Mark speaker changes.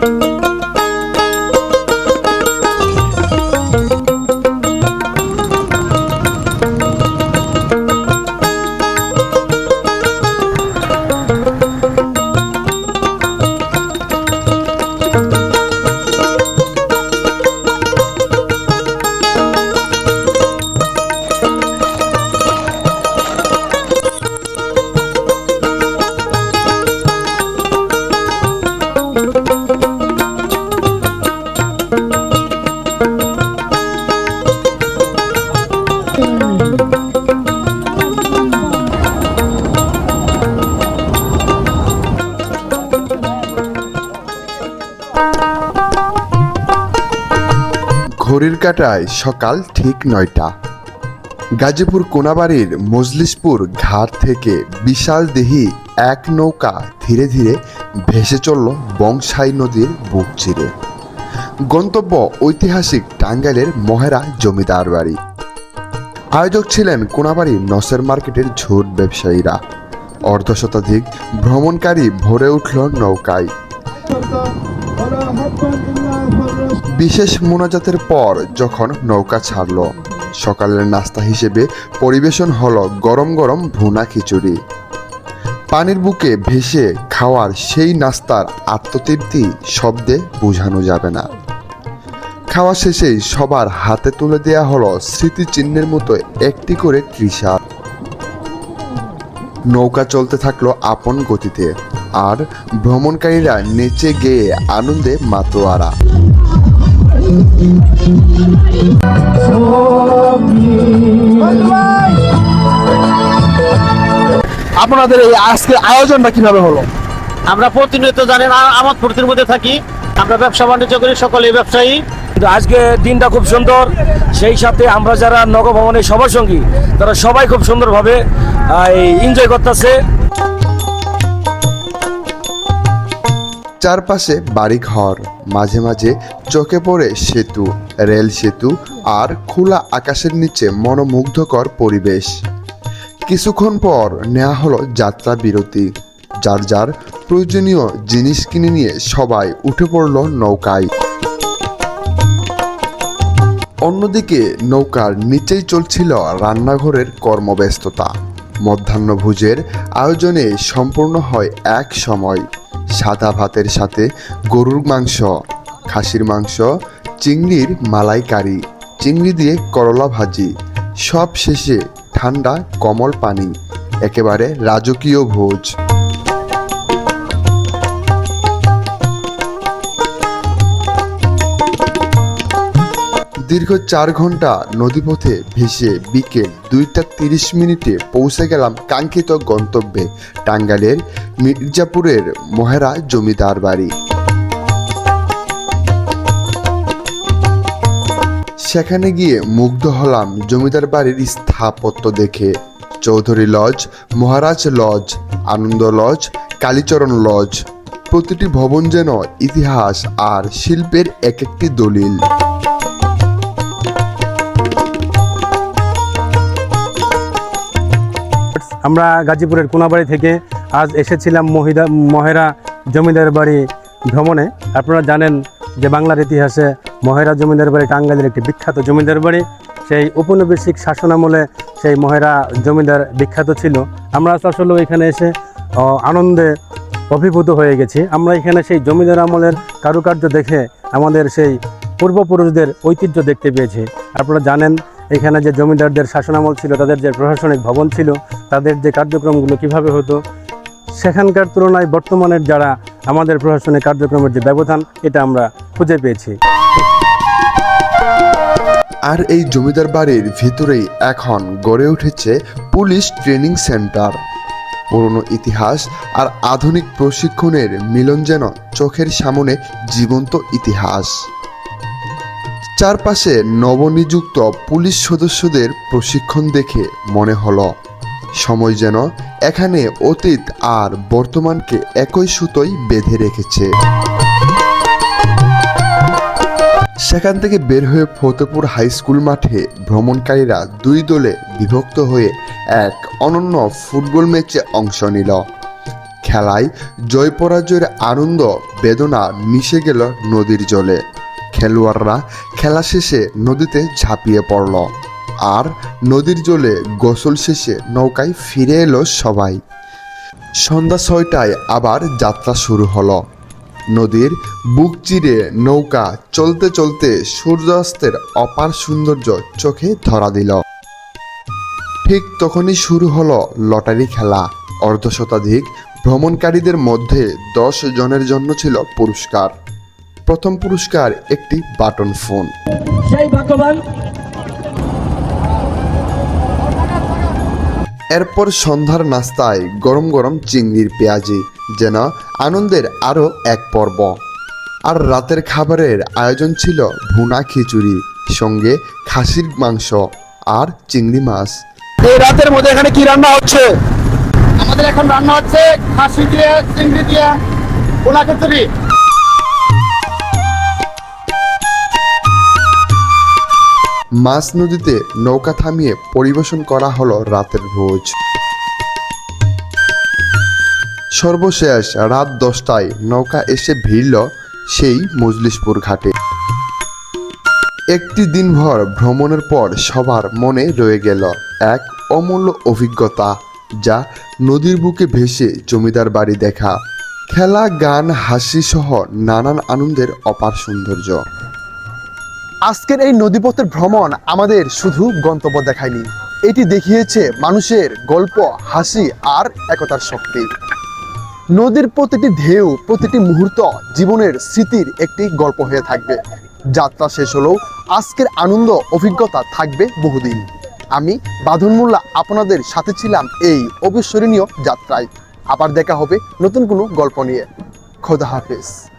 Speaker 1: thank you. ঘড়ির কাটায় সকাল ঠিক নয়টা। গাজীপুর কোনাবাড়ির মজলিশপুর ঘাট থেকে বিশাল দেহি এক নৌকা ধীরে ধীরে ভেসে চলল বংশাই নদীর বুক চিরে। গন্তব্য ঐতিহাসিক টাঙ্গাইলের মহেরা জমিদার বাড়ি। আয়োজক ছিলেন কোনাবাড়ি নসের মার্কেটের ঝুট ব্যবসায়ীরা। অর্ধ শতাধিক ভ্রমণকারী ভরে উঠল নৌকায়। বিশেষ মোনাজাতের পর যখন নৌকা ছাড়ল, সকালের নাস্তা হিসেবে পরিবেশন হলো গরম গরম ভুনা খিচুড়ি। পানির বুকে ভেসে খাওয়ার সেই নাস্তার আত্মতৃপ্তি শব্দে বোঝানো যাবে না। খাওয়া শেষেই সবার হাতে তুলে দেয়া হলো স্মৃতিচিহ্নের মতো একটি করে ত্রিশার নৌকা চলতে থাকল আপন গতিতে, আর ভ্রমণকারীরা নেচে গেয়ে আনন্দে মাতোয়ারা।
Speaker 2: আপনাদের এই আজকের আয়োজনটা কীভাবে হলো?
Speaker 3: আমরা প্রতিনিয়ত জানেন আ- আমোদ ফুর্তির মধ্যে থাকি। আমরা ব্যবসা বাণিজ্য করি সকলেই ব্যবসায়ী।
Speaker 2: কিন্তু আজকে দিনটা খুব সুন্দর। সেই সাথে আমরা যারা নগভবনের সবার সঙ্গী তারা সবাই খুব সুন্দরভাবে এনজয় করতেছে।
Speaker 1: চারপাশে বাড়িঘর, মাঝে মাঝে চোখে পড়ে সেতু, রেল সেতু আর খোলা আকাশের নিচে মনোমুগ্ধকর পরিবেশ। কিছুক্ষণ পর নেওয়া হলো যাত্রা বিরতি, যার যার প্রয়োজনীয় জিনিস কিনে নিয়ে সবাই উঠে পড়ল নৌকায়। অন্যদিকে নৌকার নিচেই চলছিল রান্নাঘরের কর্মব্যস্ততা। মধ্যাহ্নভোজের আয়োজনে সম্পূর্ণ হয় এক সময়। সাদা ভাতের সাথে গরুর মাংস, খাসির মাংস, চিংড়ির মালাইকারি, চিংড়ি দিয়ে করলা ভাজি, সব শেষে ঠান্ডা কমল পানি, একেবারে রাজকীয় ভোজ। দীর্ঘ চার ঘণ্টা নদীপথে ভেসে বিকেল দুইটা তিরিশ মিনিটে পৌঁছে গেলাম কাঙ্ক্ষিত গন্তব্যে, টাঙ্গাইলের মির্জাপুরের মহেরা জমিদার বাড়ি। সেখানে গিয়ে মুগ্ধ হলাম জমিদার বাড়ির স্থাপত্য দেখে। Chowdhury lodge, Maharaj lodge, Ananda lodge, Kalicharan lodge, প্রতিটি ভবন যেন ইতিহাস আর শিল্পের এক একটি দলিল।
Speaker 4: আমরা গাজীপুরের কোনাবাড়ি থেকে আজ এসেছিলাম মহিদা, মহেরা জমিদার বাড়ি ভ্রমণে। আপনারা জানেন যে বাংলার ইতিহাসে মহেরা জমিদার বাড়ি টাঙ্গাইলের একটি বিখ্যাত জমিদার বাড়ি। সেই ঔপনিবেশিক শাসনামলে সেই মহেরা জমিদার বিখ্যাত ছিল। আমরা আসলে এখানে এসে আনন্দে অভিভূত হয়ে গেছি। আমরা এখানে সেই জমিদার আমলের কারুকার্য দেখে আমাদের সেই পূর্বপুরুষদের ঐতিহ্য দেখতে পেয়েছি। আপনারা জানেন এখানে যে জমিদারদের শাসনামল ছিল, তাদের যে প্রশাসনিক ভবন ছিল, তাদের যে কার্যক্রমগুলো কীভাবে হতো, সেখানকার তুলনায় বর্তমানের যারা আমাদের প্রশাসনিক কার্যক্রমের যে ব্যবধান, এটা আমরা খুঁজে পেয়েছি।
Speaker 1: আর এই জমিদার বাড়ির ভিতরেই এখন গড়ে উঠেছে পুলিশ ট্রেনিং সেন্টার। পুরনো ইতিহাস আর আধুনিক প্রশিক্ষণের মিলন যেন চোখের সামনে জীবন্ত ইতিহাস। চারপাশে নবনিযুক্ত পুলিশ সদস্যদের প্রশিক্ষণ দেখে মনে হলো, সময় যেন এখানে অতীত আর বর্তমানকে একই সুতোয় বেঁধে রেখেছে। সেখান থেকে বের হয়ে ফতেপুর হাই স্কুল মাঠে ভ্রমণকারীরা দুই দলে বিভক্ত হয়ে এক অনন্য ফুটবল ম্যাচে অংশ নিল। খেলায় জয় পরাজয়ের আনন্দ, বেদনা মিশে গেল নদীর জলে। খেলোয়াড়রা খেলা শেষে নদীতে ঝাঁপিয়ে পড়ল। আর নদীর জলে গোসল শেষে নৌকায় ফিরে এলো সবাই। সন্ধ্যা ছয়টায় আবার যাত্রা শুরু হলো। নদীর বুক চিরে নৌকা চলতে চলতে সূর্যাস্তের অপার সৌন্দর্য চোখে ধরা দিল। ঠিক তখনই শুরু হলো লটারি খেলা। অর্ধশতাধিক ভ্রমণকারীদের মধ্যে দশ জনের জন্য ছিল পুরস্কার। প্রথম পুরস্কার একটি বাটন ফোন।
Speaker 2: সেই ভাগ্যবান।
Speaker 1: এরপর সন্ধ্যার নাস্তায় গরম গরম চিংড়ির পেঁয়াজি যেন আনন্দের আরও এক পর্ব। আর রাতের খাবারের আয়োজন ছিল ভুনা খিচুড়ি সঙ্গে খাসির মাংস আর চিংড়ি মাছ।
Speaker 3: এই রাতের মধ্যে এখানে কি রান্না হচ্ছে? আমাদের এখন রান্না হচ্ছে খাসি দিয়ে চিংড়ি দিয়ে পোলা খিচুড়ি।
Speaker 1: মাছ নদীতে নৌকা থামিয়ে পরিবেশন করা হলো রাতের ভোজ সর্বশেষ রাত দশটায় নৌকা এসে ভিড়ল সেই মজলিশপুর ঘাটে। একটি দিনভর ভ্রমণের পর সবার মনে রয়ে গেল এক অমূল্য অভিজ্ঞতা, যা নদীর বুকে ভেসে জমিদার বাড়ি দেখা। খেলা, গান হাসি সহ নানান আনন্দের অপার সৌন্দর্য।
Speaker 5: আজকের এই নদীপথের ভ্রমণ আমাদের শুধু গন্তব্য দেখায়নি। এটি দেখিয়েছে মানুষের গল্প, হাসি আর একতার শক্তি। নদীর প্রতিটি ঢেউ, প্রতিটি মুহূর্ত জীবনের স্মৃতির একটি গল্প হয়ে থাকবে। যাত্রা শেষ হলেও আজকের আনন্দ, অভিজ্ঞতা থাকবে বহুদিন। আমি বাঁধন মোল্লা, আপনাদের সাথে ছিলাম এই অবিস্মরণীয় যাত্রায়। আবার দেখা হবে নতুন কোনো গল্প নিয়ে। খোদা হাফেজ।